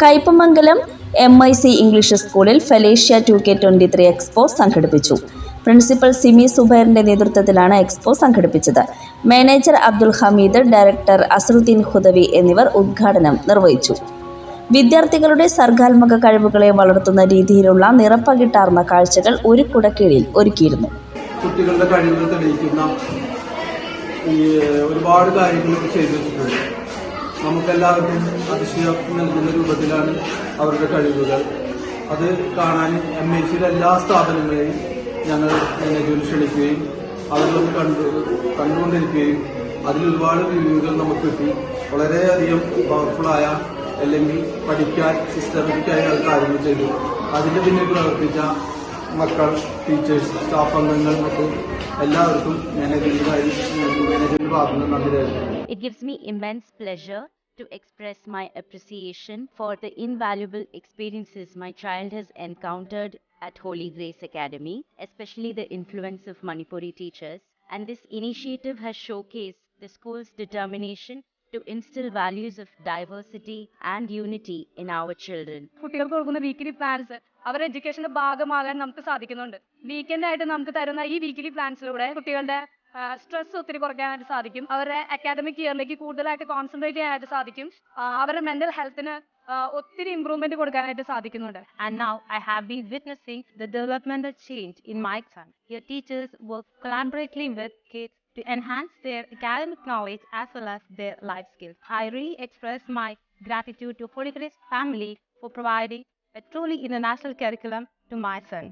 Kaipamangalam M I C English സ്കൂളിൽ Felicia two K twenty three expo സംഘടിപ്പിച്ചു. Principal Simi സുബൈറിന്റെ നേതൃത്വത്തിലാണ് എക്സ്പോ സംഘടിപ്പിച്ചത്. മാനേജർ അബ്ദുൽ ഹമീദ് ഡയറക്ടർ അസറുദ്ദീൻ ഹുദവി എന്നിവർ ഉദ്ഘാടനം നിർവഹിച്ചു. വിദ്യാർത്ഥികളുടെ സർഗാത്മക കഴിവുകളെ വളർത്തുന്ന രീതിയിലുള്ള നിറപ്പകിട്ടാർന്ന കാഴ്ചകൾ ഒരു കുടക്കീഴിൽ ഒരുക്കിയിരുന്നു. കുട്ടികളുടെ കഴിവുകൾ തെളിയിക്കുന്ന ഈ ഒരുപാട് കാര്യങ്ങൾ ചെയ്തിട്ടുണ്ട്. നമുക്കെല്ലാവർക്കും അതിശയോക്തി നൽകുന്ന രൂപത്തിലാണ് അവരുടെ കഴിവുകൾ. അത് കാണാൻ എം എ സിയിലെ എല്ലാ സ്ഥാപനങ്ങളെയും ഞങ്ങൾ ജോലി ക്ഷണിക്കുകയും അവരിലൊന്ന് കണ്ടു കണ്ടുകൊണ്ടിരിക്കുകയും അതിൽ ഒരുപാട് റിവ്യൂകൾ നമുക്ക് കിട്ടി. വളരെയധികം പവർഫുള്ളായ അല്ലെങ്കിൽ പഠിക്കാൻ സിസ്റ്റമാറ്റിക്കായ കാര്യങ്ങൾ ചെയ്തു. അതിന്റെ പിന്നിൽ പ്രവർത്തിച്ച മക്കൾ ടീച്ചേഴ്സ് സ്റ്റാഫ് അംഗങ്ങൾ മറ്റും എല്ലാവർക്കും മാനേജ്മെന്റിനായി മാനേജ്മെന്റ് ഭാഗത്തുനിന്ന് നന്ദി രേഖപ്പെടുത്തുന്നു It gives me immense pleasure to express my appreciation for the invaluable experiences my child has encountered at Holy Grace Academy, especially the influence of Manipuri teachers. And this initiative has showcased the school's determination to instill values of diversity and unity in our children. കുട്ടികൾക്ക് കൊടുക്കുന്ന weekly plans അവരുടെ എഡ്യൂക്കേഷന്റെ ഭാഗമാകാൻ നമുക്ക് സാധിക്കുന്നുണ്ട്. Weekend ആയിട്ട് നമുക്ക് തരുന്ന ഈ വീക്കിലി പ്ലാൻസിലൂടെ കുട്ടികളുടെ സ്ട്രെസ് ഒത്തിരി കുറയ്ക്കാനായിട്ട് സാധിക്കും. അവരുടെ അക്കാദമിക് ഇയറിലേക്ക് കൂടുതലായിട്ട് കോൺസെൻട്രേറ്റ് ചെയ്യാനായിട്ട് സാധിക്കും. അവരുടെ മെന്റൽ ഹെൽത്തിന് ഒത്തിരി ഇമ്പ്രൂവ്മെന്റ് കൊടുക്കാനായിട്ട് സാധിക്കുന്നുണ്ട് And now I have been witnessing the developmental change in my son. Your teachers work collaboratively with kids to enhance their academic knowledge as well as their life skills. I really express my gratitude to Holy Grace family for providing a truly international curriculum to my son.